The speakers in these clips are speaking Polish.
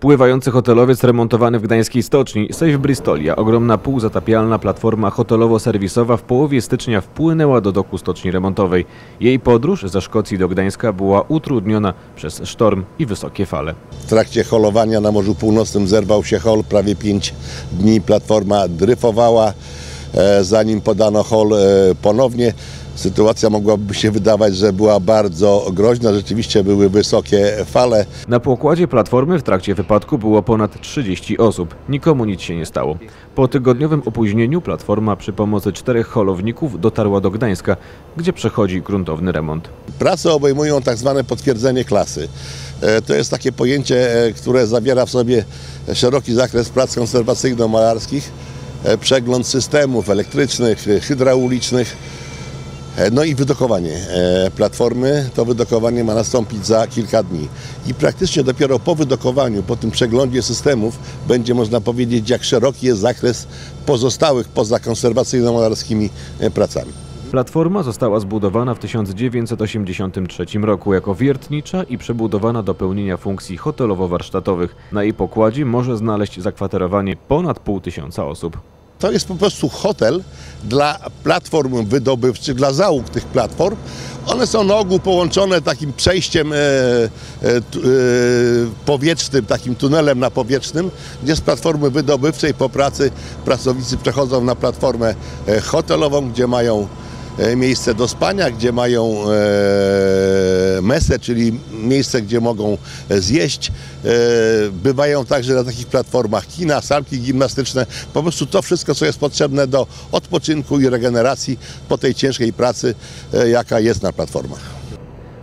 Pływający hotelowiec remontowany w gdańskiej stoczni, Safe Bristolia, ogromna półzatapialna platforma hotelowo-serwisowa w połowie stycznia wpłynęła do doku stoczni remontowej. Jej podróż ze Szkocji do Gdańska była utrudniona przez sztorm i wysokie fale. W trakcie holowania na Morzu Północnym zerwał się hol. Prawie 5 dni platforma dryfowała, zanim podano hol e, ponownie. Sytuacja mogłaby się wydawać, że była bardzo groźna. Rzeczywiście były wysokie fale. Na pokładzie platformy w trakcie wypadku było ponad 30 osób. Nikomu nic się nie stało. Po tygodniowym opóźnieniu platforma przy pomocy czterech holowników dotarła do Gdańska, gdzie przechodzi gruntowny remont. Prace obejmują tak zwane potwierdzenie klasy. E, To jest takie pojęcie, e, które zawiera w sobie szeroki zakres prac konserwacyjno-malarskich, e, przegląd systemów elektrycznych, e, hydraulicznych, e, no i wydokowanie e, platformy. To wydokowanie ma nastąpić za kilka dni. I praktycznie dopiero po wydokowaniu, po tym przeglądzie systemów, będzie można powiedzieć, jak szeroki jest zakres pozostałych poza konserwacyjno-malarskimi e, pracami. Platforma została zbudowana w 1983 roku jako wiertnicza i przebudowana do pełnienia funkcji hotelowo-warsztatowych. Na jej pokładzie może znaleźć zakwaterowanie ponad pół tysiąca osób. To jest po prostu hotel dla platform wydobywczych, dla załóg tych platform. One są na ogół połączone takim przejściem e, e, e, powietrznym, takim tunelem napowietrznym, gdzie z platformy wydobywczej po pracy pracownicy przechodzą na platformę e, hotelową, gdzie mają miejsce do spania, gdzie mają e, mesę, czyli miejsce, gdzie mogą e, zjeść. E, bywają także na takich platformach kina, salki gimnastyczne. Po prostu to wszystko, co jest potrzebne do odpoczynku i regeneracji po tej ciężkiej pracy, e, jaka jest na platformach.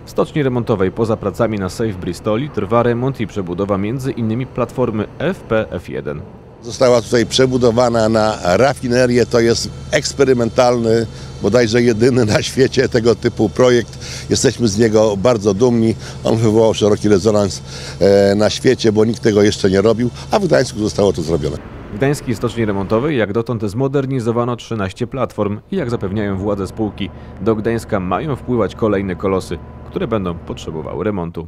W stoczni remontowej poza pracami na Safe Bristoli trwa remont i przebudowa innymi platformy FP-F1. Została tutaj przebudowana na rafinerię. To jest eksperymentalny, bodajże jedyny na świecie tego typu projekt. Jesteśmy z niego bardzo dumni. On wywołał szeroki rezonans e, na świecie, bo nikt tego jeszcze nie robił, a w Gdańsku zostało to zrobione. Gdańskiej stoczni remontowej jak dotąd zmodernizowano 13 platform i jak zapewniają władze spółki, do Gdańska mają wpływać kolejne kolosy, które będą potrzebowały remontu.